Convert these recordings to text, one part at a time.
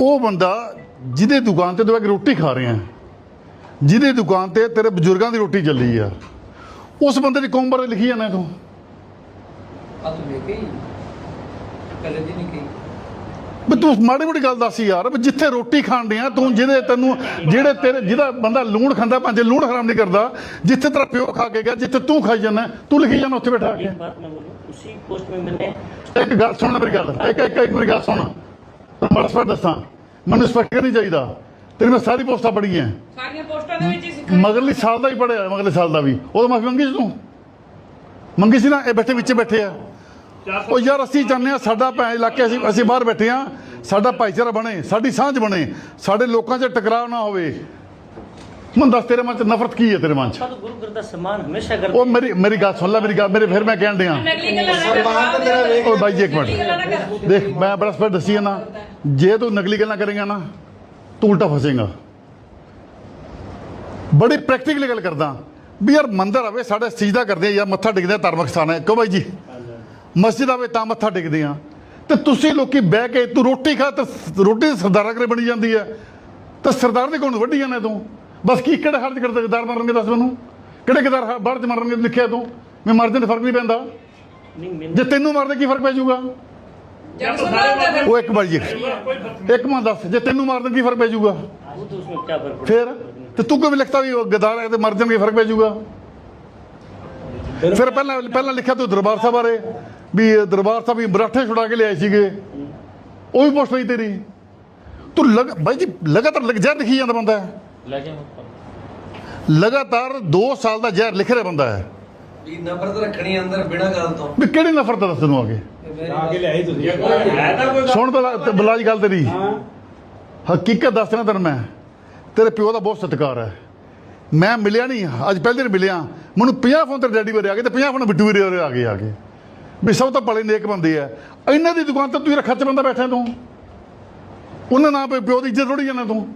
ਉਹ ਬੰਦਾ ਜਿਹਦੇ ਦੁਕਾਨ ਤੇ ਤੂੰ ਆ ਕੇ ਰੋਟੀ ਖਾ ਰਿਹਾ ਜਿਹਦੇ ਦੁਕਾਨ ਤੇ ਤੇਰੇ ਬਜ਼ੁਰਗਾਂ ਦੀ ਰੋਟੀ ਚੱਲੀ ਆ ਉਸ ਬੰਦੇ ਦੀ ਕੌਮ ਬਾਰੇ ਲਿਖੀ ਜਾਂਦਾ ਤੂੰ ਆ ਤੂੰ ਲੈ ਗਈ ਕਦੇ ਦੀ ਨਹੀਂ ਗਈ ਵੀ ਤੂੰ ਮਾੜੀ ਮੋਟੀ ਗੱਲ ਦੱਸ ਯਾਰ ਵੀ ਜਿੱਥੇ ਰੋਟੀ ਖਾਣ ਡਿਆ ਤੂੰ ਜਿਹਦੇ ਤੈਨੂੰ ਜਿਹੜੇ ਤੇਰੇ ਜਿਹਦਾ ਬੰਦਾ ਲੂਣ ਖਾਂਦਾ ਭਾਂਜੇ ਲੂਣ ਹਰਾਮ ਨਹੀਂ ਕਰਦਾ ਜਿੱਥੇ ਤੇਰਾ ਪਿਓ ਖਾ ਕੇ ਗਿਆ ਜਿੱਥੇ ਤੂੰ ਖਾਈ ਜਾਂਦਾ ਤੂੰ ਲਿਖੀ ਜਾਂਦਾ ਉੱਥੇ ਬੈਠਾ ਕੇ एक बात मैं बोलूं उसी पोस्ट में मैंने ਇੱਕ ਗੱਲ ਸੁਣ ਮੇਰੀ ਗੱਲ ਇੱਕ ਇੱਕ ਇੱਕ ਮੇਰੀ ਗੱਲ ਸੁਣ ਪਰਸਪਰ ਦੱਸਾਂ। ਮੈਨੂੰ ਸਪੈਕਟਰ ਨਹੀਂ ਚਾਹੀਦਾ। ਤੇਰੀ ਮੈਂ ਸਾਰੀ ਪੋਸਟਾਂ ਪੜੀਆਂ ਸਾਰੀਆਂ ਪੋਸਟਾਂ ਦੇ ਵਿੱਚ ਹੀ ਸਿੱਖਿਆ ਮਗਰਲੇ ਸਾਲ ਦਾ ਹੀ ਪੜਿਆ ਮਗਰਲੇ ਸਾਲ ਦਾ ਵੀ। ਉਹ ਮਾਫੀ ਮੰਗੀ ਸੀ ਤੂੰ? ਮੰਗੀ ਸੀ ਨਾ? ਇਹ ਬੈਠੇ ਵਿੱਚ ਬੈਠੇ ਆ। ਉਹ ਯਾਰ ਅਸੀਂ ਜਾਣਦੇ ਆ ਸਾਡਾ ਭੈਣ ਇਲਾਕੇ ਅਸੀਂ ਅਸੀਂ ਬਾਹਰ ਬੈਠੇ ਆ ਸਾਡਾ ਭਾਈਚਾਰਾ ਬਣੇ ਸਾਡੀ ਸਾਂਝ ਬਣੇ। ਸਾਡੇ ਲੋਕਾਂ 'ਚ ਟਕਰਾਅ ਨਾ ਹੋਵੇ। ਮਨ ਦੱਸ ਤੇਰੇ ਮਨ 'ਚ ਨਫ਼ਰਤ ਕੀ ਹੈ ਤੇਰੇ ਮਨ 'ਚ? ਉਹ ਮੇਰੀ ਮੇਰੀ ਗੱਲ ਸੁਣ ਲੈ ਮੇਰੀ ਗੱਲ ਮੇਰੇ ਫਿਰ ਮੈਂ ਕਹਿਣ ਦਿਆਂ ਉਹ ਬਾਈ ਜੀ ਇੱਕ ਮਿੰਟ। ਦੇਖ ਮੈਂ ਬੜਾ ਸਪਸ਼ਟ ਦੱਸੀ ਨਾ ਜੇ ਤੂੰ ਨਕਲੀ ਗੱਲਾਂ ਕਰੇਗਾ ਨਾ ਤੂੰ ਉਲਟਾ ਫਸੇਗਾ। ਬੜੀ ਪ੍ਰੈਕਟੀਕਲ ਗੱਲ ਕਰਦਾ। ਵੀ ਯਾਰ ਮੰਦਰ ਆਵੇ ਸਾਡੇ ਸਜਦਾ ਕਰਦੇ ਆ ਜਾਂ ਮੱਥਾ ਟੇਕਦੇ ਧਾਰਮਿਕ ਸਥਾਨ ਹੈ ਕਹੋ ਬਾਈ ਜੀ? ਮਸਜਿਦ ਆਵੇ ਤਾਂ ਮੱਥਾ ਟੇਕਦੇ ਆ। ਤੇ ਤੁਸੀਂ ਲੋਕੀ ਬਹਿ ਕੇ ਤੂੰ ਰੋਟੀ ਖਾ ਤਾਂ ਰੋਟੀ ਸਰਦਾਰਾ ਕਰੇ ਬਣੀ ਜਾਂਦੀ ਹੈ ਤਾਂ ਸਰਦਾਰ ਦੇ ਕੋਲ ਵੱਢੀ ਜਾਂਦਾ ਤੂੰ। ਬਸ ਕੀ ਕਿਹੜਾ ਹਰਜ ਕਰਦਾ ਗਦਾਰ ਮਾਰਨਗੇ ਦੱਸ ਮੈਨੂੰ? ਕਿਹੜੇ ਗਦਾਰ ਬਾਹਰ ਚ ਮਾਰਨਗੇ ਲਿਖਿਆ ਤੂੰ? ਮੈਂ ਮਰ ਨੂੰ ਫ਼ਰਕ ਨਹੀਂ ਪੈਂਦਾ। ਜੇ ਤੈਨੂੰ ਮਾਰਦੇ ਕੀ ਫ਼ਰਕ ਪੈ ਜਾਊਗਾ? ਉਹ ਇੱਕ ਵਾਰੀ ਇੱਕ ਮਾਂ ਦੱਸ ਜੇ ਤੈਨੂੰ ਮਾਰ ਦੇਣ ਕੀ ਫ਼ਰਕ ਪੈ ਜਾਊਗਾ? ਫਿਰ? ਤੇ ਤੂੰ ਵੀ ਲਿਖਤਾ ਵੀ ਉਹ ਗਦਾਰ ਹੈ ਤੇ ਮਰ ਜਾਣ ਕੀ ਫ਼ਰਕ ਪੈ ਜਾਊਗਾ? ਫਿਰ ਪਹਿਲਾਂ ਪਹਿਲਾਂ ਲਿਖਿਆ ਤੂੰ ਦਰਬਾਰ ਸਾਹਿਬ ਬਾਰੇ ਵੀ ਦਰਬਾਰ ਸਾਹਿਬ ਵੀ ਬਰਾਠੇ ਛੁਡਾ ਕੇ ਲਿਆਏ ਸੀਗੇ। ਉਹ ਵੀ ਪੁੱਛ ਲਈ ਤੇਰੀ। ਤੂੰ ਲਗ ਬਾਈ ਜੀ ਲਗਾਤਾਰ ਲਗ ਜ਼ਹਿਰ ਲਿਖੀ ਜਾਂਦਾ ਬੰਦਾ। ਹੈ ਲਗਾਤਾਰ 2 ਸਾਲ ਦਾ ਜ਼ਹਿਰ ਲਿਖ ਰਿਹਾ ਬੰਦਾ ਹੈ। ਵੀ ਨਫ਼ਰਤ ਰੱਖਣੀ ਅੰਦਰ ਬਿਨਾਂ ਗੱਲ ਤੋਂ। ਵੀ ਕਿਹੜੀ ਨਫ਼ਰਤ ਦੱਸ ਤੈਨੂੰ ਆ ਕੇ? ਲਿਆਈ ਤੁਸੀਂ। ਸੁਣ ਬਲਾ ਤੇ ਬਲਾ ਜੀ ਗੱਲ ਤੇਰੀ। ਹਕੀਕਤ ਦੱਸ ਰਿਹਾ ਤੈਨੂੰ ਮੈਂ। ਤੇਰੇ ਪਿਓ ਦਾ ਬਹੁਤ ਸਤਿਕਾਰ ਹੈ। ਮੈਂ ਮਿਲਿਆ ਨਹੀਂ ਅੱਜ ਪਹਿਲੇ ਦਿਨ ਮਿਲਿਆ। ਮੈਨੂੰ 50 ਫੋਨ ਤੇ ਡੈਡੀ ਵੀਰੇ ਆ ਗਏ ਤੇ 50 ਫੋਨ ਬਿੱਟੂ ਵੀਰੇ ਆ ਗਏ ਆ ਕੇ ਵੀ ਸਭ ਤੋਂ ਬੜੇ ਨੇਕ ਬੰਦੇ ਆ। ਇਹਨਾਂ ਦੀ ਦੁਕਾਨ ਤੇ ਤੂੰ ਖੱਚ ਬੰਦਾ ਬੈਠਾ ਤੂੰ। ਉਹਨਾਂ ਨਾਲ ਪਿਓ ਦੀ ਇੱਜ਼ਤ ਥੋੜੀ ਜਾਣਾ ਤੂੰ।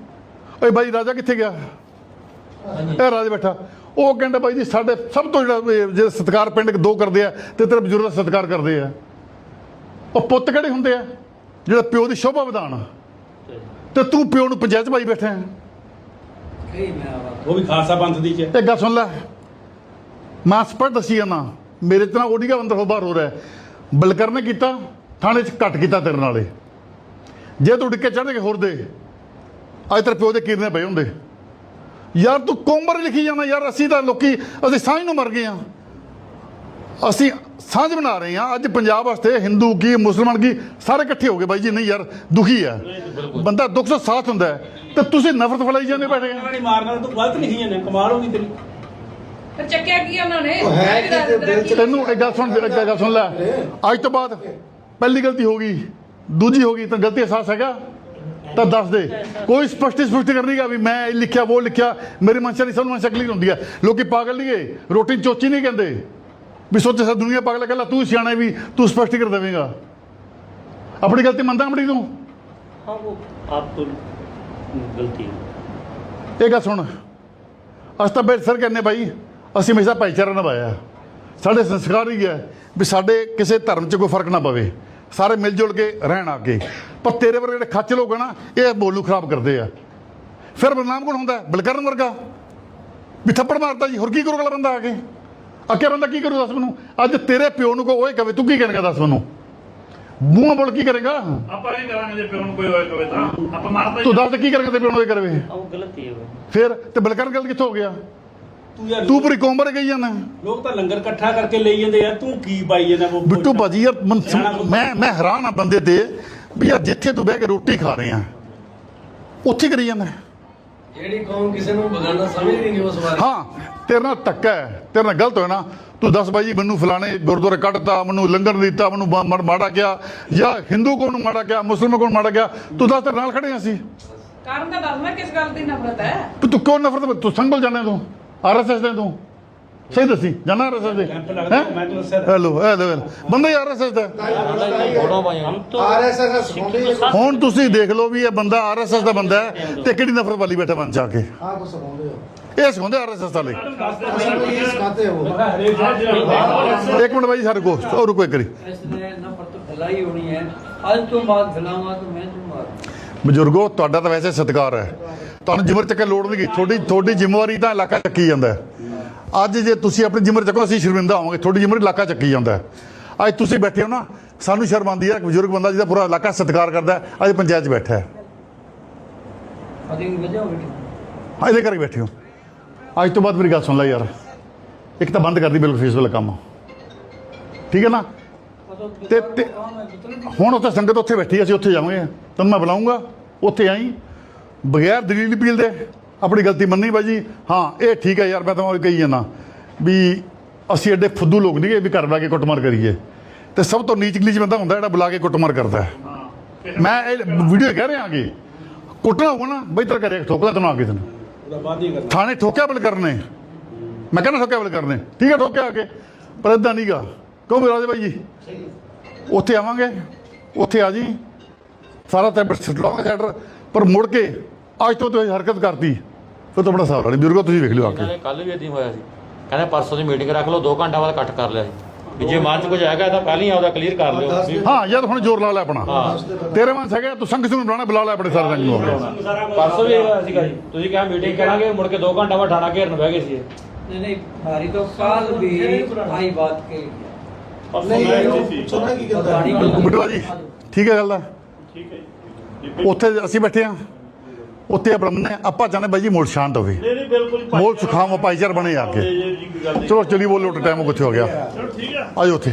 ਓਏ ਬਾਈ ਰਾਜਾ ਕਿੱਥੇ ਗਿਆ? ਇਹ ਰਾਜ ਬੈਠਾ। ਉਹ ਕਹਿੰਦਾ ਬਾਈ ਜੀ ਸਾਡੇ ਸਭ ਤੋਂ ਜਿਹੜੇ ਸਤਿਕਾਰ ਪਿੰਡ ਦੋ ਕਰਦੇ ਆ ਤੇ ਤੇਰੇ ਬਜ਼ੁਰਗ ਦਾ ਸਤਿਕਾਰ ਕਰਦੇ ਆ। ਉਹ ਪੁੱਤ ਕਿਹੜੇ ਹੁੰਦੇ ਆ? ਜਿਹੜਾ ਪਿਓ ਦੀ ਸ਼ੋਭਾ ਵਧਾਉਣ। ਤੇ ਤੂੰ ਪਿਓ ਨੂੰ ਪੰਚਾਇਤ ਭਾਈ ਬੈਠਾ ਹੈ। ਉਹ ਵੀ ਖਾਲਸਾ ਪੰਥ ਦੀ ਚ ਇਹ ਗੱਲ ਸੁਣ ਲੈ। ਮੈਂ ਸਪਸ਼ਟ ਦੱਸੀ ਨਾ ਮੇਰੇ ਤੇ ਨਾ ਓਡੀਗਾ ਅੰਦਰ ਹੋ ਬਾਹਰ ਹੋ ਰਿਹਾ। ਬਲਕਰ ਨੇ ਕੀਤਾ ਥਾਣੇ 'ਚ ਘੱਟ ਕੀਤਾ ਤੇਰੇ ਨਾਲੇ ਜੇ ਤੂੰ ਡਿੱਕੇ ਚੜ੍ਹ ਕੇ ਹੋਰ ਦੇ ਅੱਜ ਤੇਰੇ ਪਿਓ ਦੇ ਕੀਰਨੇ ਪਏ ਹੁੰਦੇ। ਯਾਰ ਤੂੰ ਕੋਮਰ ਲਿਖੀ ਜਾਣਾ ਯਾਰ ਅਸੀਂ ਤਾਂ ਲੋਕੀ ਅਸੀਂ ਸਾਂਝ ਨੂੰ ਮਰ ਗਏ ਆ ਅਸੀਂ ਸਾਂਝ ਬਣਾ ਰਹੇ ਆ ਅੱਜ ਪੰਜਾਬ ਵਾਸਤੇ ਹਿੰਦੂ ਕੀ ਮੁਸਲਮਾਨ ਕੀ ਸਾਰੇ ਇਕੱਠੇ ਹੋ ਗਏ ਬਾਈ ਜੀ। ਨਹੀਂ ਯਾਰ ਦੁਖੀ ਹੈ। ਬੰਦਾ ਦੁੱਖ ਤੋਂ ਸਾਥ ਹੁੰਦਾ ਹੈ। ਤੇ ਤੁਸੀਂ ਨਫ਼ਰਤ ਫੈਲਾਈ ਜਾਂਦੇ ਬੈਠੇ ਆ ਨਹੀਂ ਮਾਰਨਾ ਤੂੰ ਗਲਤ ਲਿਖੀ ਜਾਂਦਾ ਕਮਾਲ ਹੋ ਗਈ ਤੇਰੀ। ਫਿਰ ਚੱਕਿਆ ਕੀ ਉਹਨਾਂ ਨੇ? ਹੈ ਤੈਨੂੰ ਇੱਕ ਗੱਲ ਸੁਣ ਇੱਕ ਗੱਲ ਸੁਣ ਲੈ। ਅੱਜ ਤੋਂ ਬਾਅਦ ਪਹਿਲੀ ਗਲਤੀ ਹੋ ਗਈ ਦੂਜੀ ਹੋ ਗਈ ਤਾਂ ਗਲਤੀ ਅਹਿਸਾਸ ਹੈਗਾ। ਤਾਂ ਦੱਸ ਦੇ। ਕੋਈ ਸਪਸ਼ਟ ਸਪਸ਼ਟ ਕਰਨੀਗਾ ਵੀ ਮੈਂ ਇਹ ਲਿਖਿਆ ਉਹ ਲਿਖਿਆ ਮੇਰੀ ਮਨਸ਼ਾ ਨਹੀਂ ਸਭ ਨੂੰ ਮਨਸ਼ਾ ਕਲੀਅਰ ਹੁੰਦੀ ਹੈ। ਲੋਕੀ ਪਾਗਲ ਨਹੀਂ ਗਏ ਰੋਟੀ ਚੋਚੀ ਨਹੀਂ ਕਹਿੰਦੇ। ਵੀ ਸੋਚੇ ਸਾ ਦੁਨੀਆ ਪਾਗਲ ਹੈ ਕੱਲਾ ਤੂੰ ਸਿਆਣਾ ਹੈ ਵੀ ਤੂੰ ਸਪਸ਼ਟ ਕਰ ਦੇਵੇਂਗਾ ਆਪਣੀ ਗਲਤੀ ਮੰਨਦਾ ਆਪਣੀ ਤੂੰ हाँ वो आपको गलती है ਇਹ ਗੱਲ ਸੁਣ ਅਸੀਂ ਤਾਂ ਬੇਟ ਸਰ ਕਹਿੰਦੇ ਭਾਈ ਅਸੀਂ ਹਮੇਸ਼ਾ ਭਾਈਚਾਰਾ ਨਿਭਾਇਆ ਸਾਡੇ ਸੰਸਕਾਰ ਹੀ ਹੈ ਵੀ ਸਾਡੇ ਕਿਸੇ ਧਰਮ 'ਚ ਕੋਈ ਫਰਕ ਨਾ ਪਵੇ ਸਾਰੇ ਮਿਲ ਜੁਲ ਕੇ ਰਹਿਣ ਆ ਕੇ ਪਰ ਤੇਰੇ ਵਰਗੇ ਜਿਹੜੇ ਖੱਚ ਲੋਕ ਆ ਨਾ ਇਹ ਬੋਲੂ ਖਰਾਬ ਕਰਦੇ ਆ ਫਿਰ ਬਦਨਾਮ ਕੌਣ ਹੁੰਦਾ ਹੈ? ਬਲਕਰਨ ਵਰਗਾ ਵੀ ਥੱਪੜ ਮਾਰਦਾ ਜੀ ਹੋਰ ਕੀ ਕਰੂਗਾ ਅਗਲਾ ਬੰਦਾ ਆ ਕੇ ਅੱਗੇ ਬੰਦਾ ਕੀ ਕਰੂ ਦੱਸ ਮੈਨੂੰ? ਅੱਜ ਤੇਰੇ ਪਿਓ ਨੂੰ ਕੋ ਕਵੇ ਤੂੰ ਕੀ ਕਰੇਗਾ ਦੱਸ ਮੈਨੂੰ? ਮੂੰਹ ਬੋਲ ਕੀ ਕਰੇਗਾ? ਆਪਾਂ ਨਹੀਂ ਕਰਾਂਗੇ ਜੇ ਪਿਓ ਨੂੰ ਕੋਈ ਓਏ ਕਵੇ ਤਾਂ? ਆਪਾਂ ਮਾਰਦੇ ਤੂੰ ਦੱਸ ਕੀ ਕਰੇਗਾ ਤੇ ਪਿਓ ਨੂੰ ਓਏ ਕਰਵੇ ਉਹ ਗਲਤੀ ਹੈ ਫਿਰ ਤੇ ਬਲਕਰ ਗਲਤ ਕਿੱਥੋਂ ਹੋ ਗਿਆ? ਤੂੰ ਪੂਰੀ ਕੌਮ ਵਰ ਗਈ ਜਾਂਦਾ। ਲੋਕ ਤਾਂ ਲੰਗਰ ਇਕੱਠਾ ਕਰਕੇ ਲਈ ਜਾਂਦੇ ਯਾਰ ਤੂੰ ਕੀ ਪਾਈ ਜਾਂਦਾ ਉਹ ਬਿੱਟੂ ਭਾਜੀ ਯਾਰ ਮੈਂ ਮੈਂ ਹੈਰਾਨ ਆ ਬੰਦੇ ਤੇ ਵੀ ਜਿੱਥੇ ਤੂੰ ਬਹਿ ਕੇ ਰੋਟੀ ਖਾ ਰਹੇ ਆ ਉੱਥੇ ਕਰੀ ਜਾਂਦਾ। ਜਿਹੜੀ ਕੌਮ ਕਿਸੇ ਨੂੰ ਬਗਾਨਾ ਸਮਝਦੀ ਨਹੀਂ ਉਸ ਬਾਰੇ। ਹਾਂ ਤੇਰੇ ਨਾਲ ਧੱਕਾ ਹੈ ਤੇਰੇ ਨਾਲ ਗਲਤ ਹੋਇਆ ਨਾ ਤੂੰ ਦੱਸ ਬਾਈ ਜੀ ਮੈਨੂੰ ਫਲਾਣੇ ਗੁਰਦੁਆਰੇ ਕੱਢਤਾ ਮੈਨੂੰ ਲੰਗਰ ਦਿੱਤਾ ਮੈਨੂੰ ਮ- ਮਾੜਾ ਕਿਹਾ ਜਾਂ ਹਿੰਦੂ ਕੋਲ ਨੂੰ ਮਾੜਾ ਕਿਹਾ ਮੁਸਲਮਾਨ ਕੋਲ ਨੂੰ ਮਾੜਾ ਕਿਹਾ ਤੂੰ ਦੱਸ ਤੇਰੇ ਨਾਲ ਖੜੇ ਹਾਂ ਅਸੀਂ? ਕਾਰਨ ਤਾਂ ਦੱਸ ਮੈਂ ਕਿਸ ਗੱਲ ਦੀ ਨਫ਼ਰਤ ਹੈ? ਤੂੰ ਕਿਉਂ ਨਫ਼ਰਤ ਤੂੰ ਸੰਗਲ ਜਾਣਾ ਤੂੰ ਆਰਐਸਐਸ ਦੇ ਤੂੰ? ਸਹੀ ਦੱਸੀ ਜਾਣਾ ਰਸਸ ਦੇ? ਹੈਲੋ ਹੈਲੋ ਹੈਲੋ ਬੰਦਾ ਯਾਰ ਰਸਸ ਦਾ ਹੁਣ ਤੁਸੀਂ ਦੇਖ ਲਓ ਵੀ ਇਹ ਬੰਦਾ ਆਰਐਸਐਸ ਦਾ ਬੰਦਾ ਹੈ ਤੇ ਕਿਹੜੀ ਨਫ਼ਰਤ ਵਾਲੀ ਬੈਠਾ ਬਣ ਜਾ ਕੇ। ਹਾਂ ਕੋ ਸਮਾਉਂਦੇ ਹੋ। ਇਹ ਵਾਲੇ। ਇੱਕ ਮਿੰਟ ਬਾਈ ਸਾਡੇ ਕੋ ਉਹ ਰੁਕੋ ਇੱਕ ਵਾਰੀ। ਬਜ਼ੁਰਗੋ ਤੁਹਾਡਾ ਤਾਂ ਵੈਸੇ ਸਤਿਕਾਰ ਹੈ। ਤੁਹਾਨੂੰ ਜਿਮਰ ਚੱਕੇ ਲੋੜ ਨਹੀਂ ਤੁਹਾਡੀ ਤੁਹਾਡੀ ਜ਼ਿੰਮੇਵਾਰੀ ਤਾਂ ਇਲਾਕਾ ਚੱਕੀ ਜਾਂਦਾ ਅੱਜ ਜੇ ਤੁਸੀਂ ਆਪਣੀ ਜ਼ਿੰਮੇਵਾਰੀ ਚੱਕੋ ਅਸੀਂ ਸ਼ਰਮਿੰਦਾ ਹੋਵਾਂਗੇ। ਤੁਹਾਡੀ ਜ਼ਿੰਮੇਵਾਰੀ ਇਲਾਕਾ ਚੱਕੀ ਜਾਂਦਾ ਹੈ। ਅੱਜ ਤੁਸੀਂ ਬੈਠੇ ਹੋ ਨਾ ਸਾਨੂੰ ਸ਼ਰਮ ਆਉਂਦੀ ਹੈ ਕਿ ਬਜ਼ੁਰਗ ਬੰਦਾ ਜਿਹਦਾ ਪੂਰਾ ਇਲਾਕਾ ਸਤਿਕਾਰ ਕਰਦਾ ਹੈ, ਅੱਜ ਪੰਚਾਇਤ 'ਚ ਬੈਠਾ ਹੈ। ਅਦੀ ਵਜ੍ਹਾ ਹੋ ਗਈ ਹਾਂ, ਇਹਦੇ ਕਰਕੇ ਬੈਠੇ ਹੋ। ਅੱਜ ਤੋਂ ਬਾਅਦ ਮੇਰੀ ਗੱਲ ਸੁਣ ਲੈ ਯਾਰ। ਇੱਕ ਤਾਂ ਬੰਦ ਕਰਦੀ ਬਿਲਕੁਲ ਫੇਸ ਵਾਲਾ ਕੰਮ। ਠੀਕ ਹੈ ਨਾ? ਤੇ ਤੇ ਹੁਣ ਉੱਥੇ ਸੰਗਤ ਉੱਥੇ ਬੈਠੀ ਅਸੀਂ ਉੱਥੇ ਜਾਵਾਂਗੇ। ਤੈਨੂੰ ਮੈਂ ਬੁਲਾਉਂਗਾ ਉੱਥੇ ਆਈ। ਬਗੈਰ ਦਲੀਲ ਅਪੀਲ ਦੇ ਆਪਣੀ ਗਲਤੀ ਮੰਨੀ ਬਾਜੀ। ਹਾਂ ਇਹ ਠੀਕ ਹੈ ਯਾਰ ਮੈਂ ਤਾਂ ਉਹ ਕਹੀ ਜਾਂਦਾ। ਵੀ ਅਸੀਂ ਐਡੇ ਫੁੱਦੂ ਲੋਕ ਨਹੀਂ ਵੀ ਘਰ ਬੈ ਕੇ ਕੁੱਟਮਾਰ ਕਰੀਏ। ਤੇ ਸਭ ਤੋਂ ਨੀਚ ਨੀਚ ਬੰਦਾ ਹੁੰਦਾ ਜਿਹੜਾ ਬੁਲਾ ਕੇ ਕੁੱਟਮਾਰ ਕਰਦਾ ਹੈ। ਮੈਂ ਇਹ ਵੀਡੀਓ ਕਹਿ ਰਿਹਾ ਕਿ ਕੁੱਟਣਾ ਹੋਊਗਾ ਨਾ ਬਈ ਤੇਰਾ ਘਰੇ ਠੋਕਦਾ ਤੈਨੂੰ ਆ ਕੇ ਤੈਨੂੰ ਥਾਣੇ ਠੋਕਿਆ ਬਲ ਕਰਨੇ। ਮੈਂ ਕਹਿੰਦਾ ਠੋਕਿਆ ਬਲ ਕਰਨੇ। ਠੀਕ ਹੈ ਠੋਕਿਆ ਆ ਕੇ। ਪਰ ਇਦਾਂ ਨਹੀਂਗਾ ਕਿਉਂ ਵੀ ਰਾਜੇ ਬਾਈ ਜੀ? ਉੱਥੇ ਆਵਾਂਗੇ। ਉੱਥੇ ਆ ਜੀ। ਸਾਰਾ ਤੇ ਲਾਵਾਂਗੇ ਸੈਟਰ ਪਰ ਮੁੜ ਕੇ ਅੱਜ ਤੋਂ ਤੁਸੀਂ ਹਰਕਤ ਕਰਤੀ। ਫਿਰ ਤਾਂ ਬੜਾ ਸਾਰਾ ਨਹੀਂ ਬਿਰਗੋ ਤੁਸੀਂ ਵੇਖ ਲਿਓ ਆ ਕੇ ਕੱਲ ਵੀ ਇਦਾਂ ਹੋਇਆ ਸੀ ਕਹਿੰਦੇ ਪਰਸੋਂ ਦੀ ਮੀਟਿੰਗ ਰੱਖ ਲਓ 2 ਘੰਟਾ ਬਾਅਦ ਕੱਟ ਕਰ ਲਿਆ ਸੀ ਵੀ ਜੇ ਮਨ ਚ ਕੁਝ ਆਏਗਾ ਤਾਂ ਪਹਿਲਾਂ ਹੀ ਆਪਦਾ ਕਲੀਅਰ ਕਰ ਲਿਓ ਵੀ ਹਾਂ ਯਾਰ ਹੁਣ ਜ਼ੋਰ ਲਾ ਲੈ ਆਪਣਾ ਤੇਰੇ ਮਨ ਹੈਗਾ ਤੂੰ ਸੰਗ ਨੂੰ ਬੁਲਾਣਾ ਬੁਲਾ ਲੈ ਆਪਣੇ ਸਾਰੇ ਸੰਗ ਨੂੰ ਆਪਣੇ। ਪਰਸੋਂ ਵੀ ਇਹ ਹੋਇਆ ਸੀਗਾ ਜੀ ਤੁਸੀਂ ਕਿਹਾ ਮੀਟਿੰਗ ਕਰਾਂਗੇ ਮੁੜ ਕੇ 2 ਘੰਟਾ ਬਾਅਦ ਠਾਣਾ ਘੇਰਨ ਬਹਿ ਗਏ ਸੀ ਇਹ। नहीं नहीं हमारी तो काल भी आई बात के नहीं सुना की कहता है ਬਿਟਵਾ ਜੀ ਠੀਕ ਹੈ ਗੱਲ ਆ ਠੀਕ ਹੈ ਜੀ ਉੱਥੇ ਅਸੀਂ ਬੈਠੇ ਆ ਉੱਥੇ ਆਪਣਾ ਮੰਨੇ ਆਪਾਂ ਚਾਹੁੰਦੇ ਬਾਈ ਜੀ ਮੂਡ ਸ਼ਾਂਤ ਹੋਵੇ। ਨਹੀਂ ਨਹੀਂ ਬਿਲਕੁਲ ਮੋਲ ਸੁਖਾਮ ਭਾਈਚਾਰ ਬਣੇ ਆ ਕੇ। ਚਲੋ ਚਲੀ ਬੋਲੋ ਟਾਈਮ ਕਿੱਥੇ ਹੋ ਗਿਆ? ਚਲੋ ਠੀਕ ਆ। ਆਜੋ ਉੱਥੇ।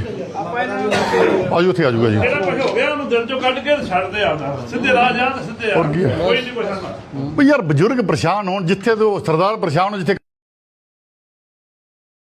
ਆਜੋ ਉੱਥੇ ਆਜੂਗਾ ਜੀ। ਜਿਹੜਾ ਕੁਝ ਹੋ ਗਿਆ ਉਹਨੂੰ ਦਿਲ ਚੋਂ ਕੱਢ ਕੇ ਛੱਡਦੇ ਆਉਂਦਾ ਸਿੱਧੇ ਰਾਹ ਜਾਣ ਸਿੱਧੇ ਆ। ਹੋਰ ਕੀ ਹੈ? ਕੋਈ ਨਹੀਂ ਕੁਛ ਹੁੰਦਾ ਵੀ ਯਾਰ ਬਜ਼ੁਰਗ ਪਰੇਸ਼ਾਨ ਹੋਣ ਜਿੱਥੇ ਤੋਂ ਸਰਦਾਰ ਪਰੇਸ਼ਾਨ ਹੋ ਜਿੱਥੇ